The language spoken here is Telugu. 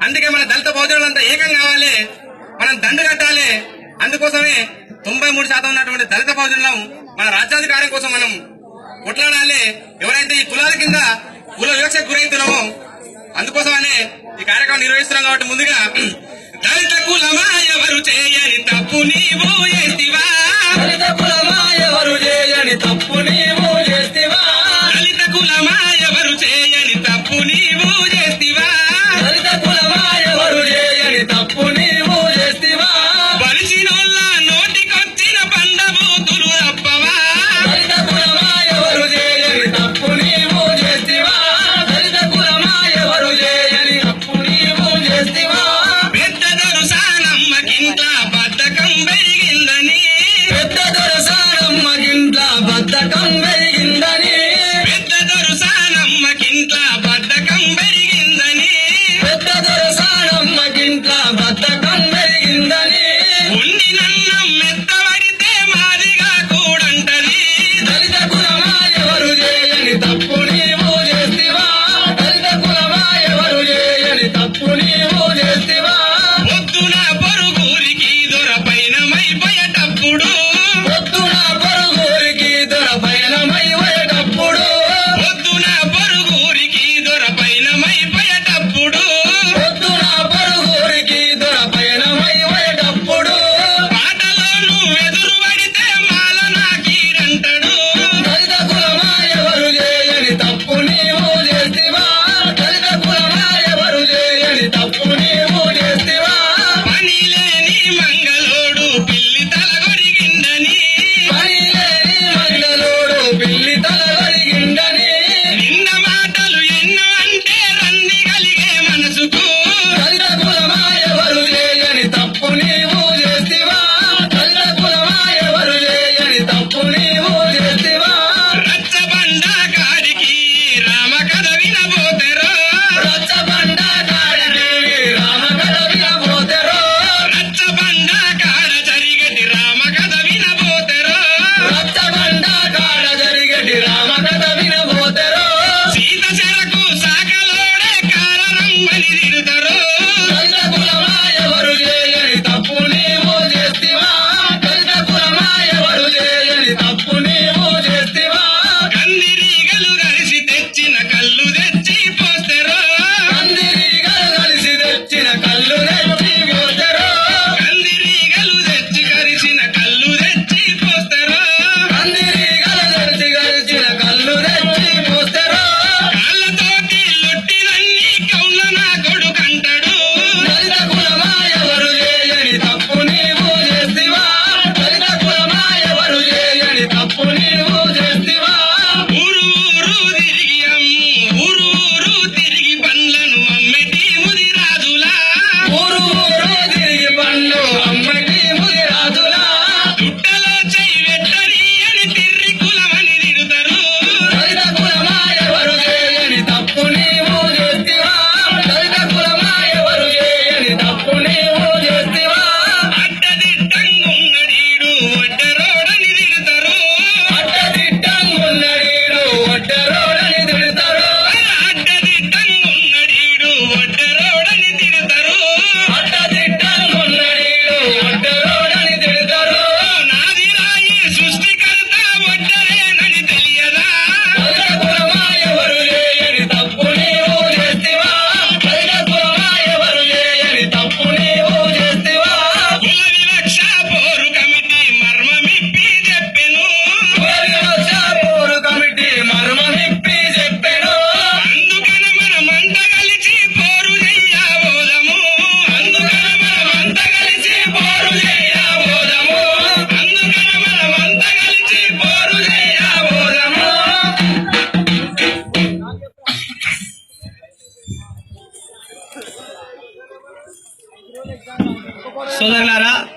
అందుకే మన దళిత బహుజనులంతా ఏకం కావాలి. మనం దండు కట్టాలి. అందుకోసమే తొంభై మూడు శాతం ఉన్నటువంటి దళిత బహుజనులం మన రాజ్యాధికారం కోసం మనం కొట్లాడాలి. ఎవరైతే ఈ కులాల కింద కుల వివక్ష గురవుతున్నామో అందుకోసమనే ఈ కార్యక్రమం నిర్వహిస్తున్నాం కాబట్టి ముందుగా దళిత కులమా ఎవరు చేయని తప్పు నీవు సోదరులారా